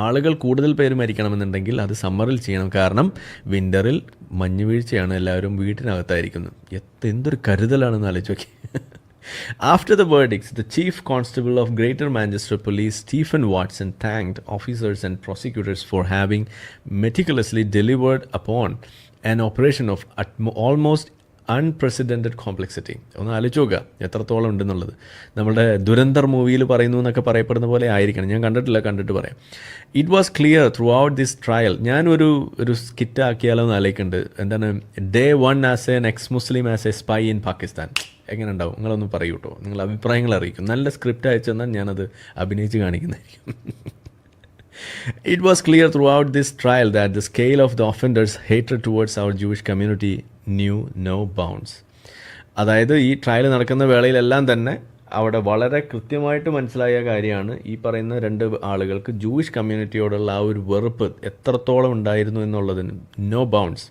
ആളുകൾ കൂടുതൽ പേര് മരിക്കണമെന്നുണ്ടെങ്കിൽ അത് സമ്മറിൽ ചെയ്യണം കാരണം വിന്ററിൽ മഞ്ഞുവീഴ്ചയാണ് എല്ലാവരും വീട്ടിനകത്തായിരിക്കുന്നത് എത്ത് എന്തൊരു കരുതലാണെന്ന് ആലോചിച്ച് നോക്കി After the verdicts, the Chief Constable of Greater Manchester Police, Stephen Watson, thanked officers and prosecutors for having meticulously delivered upon an operation of almost unprecedented complexity ഒന്ന് ആലോചിച്ച് നോക്കുക എത്രത്തോളം ഉണ്ടെന്നുള്ളത്. നമ്മുടെ ദുരന്തർ മൂവിയിൽ പറയുന്നു എന്നൊക്കെ പറയപ്പെടുന്ന പോലെ ആയിരിക്കണം. ഞാൻ കണ്ടിട്ടില്ല കണ്ടിട്ട് പറയാം. It was clear throughout this trial ഞാനൊരു ഒരു സ്കിറ്റ് ആക്കിയാലോ എന്ന് ആലോചിക്കുന്നുണ്ട് എന്താണ്? Day one as an ex Muslim as a spy in Pakistan എങ്ങനെ ഉണ്ടാവും? നിങ്ങളൊന്ന് പറയൂ കേട്ടോ നിങ്ങൾ അഭിപ്രായങ്ങൾ അറിയിക്കും. നല്ല സ്ക്രിപ്റ്റ് അയച്ചു തന്നാൽ ഞാനത് അഭിനയിച്ച് കാണിക്കുന്നതായിരിക്കും. It was clear throughout this trial that the scale of the offenders' hatred towards our Jewish community knew no bounds. അതായത് ഈ ട്രയൽ നടക്കുന്ന വേളയിലെല്ലാം തന്നെ അവിടെ വളരെ കൃത്യമായിട്ട് മനസ്സിലായ കാര്യമാണ് ഈ പറയുന്ന രണ്ട് ആളുകൾക്ക് ജൂയിഷ് കമ്മ്യൂണിറ്റിയോടുള്ള ആ ഒരു വെറുപ്പ് എത്രത്തോളം ഉണ്ടായിരുന്നു എന്നുള്ളതിന് നോ ബൗണ്ട്സ്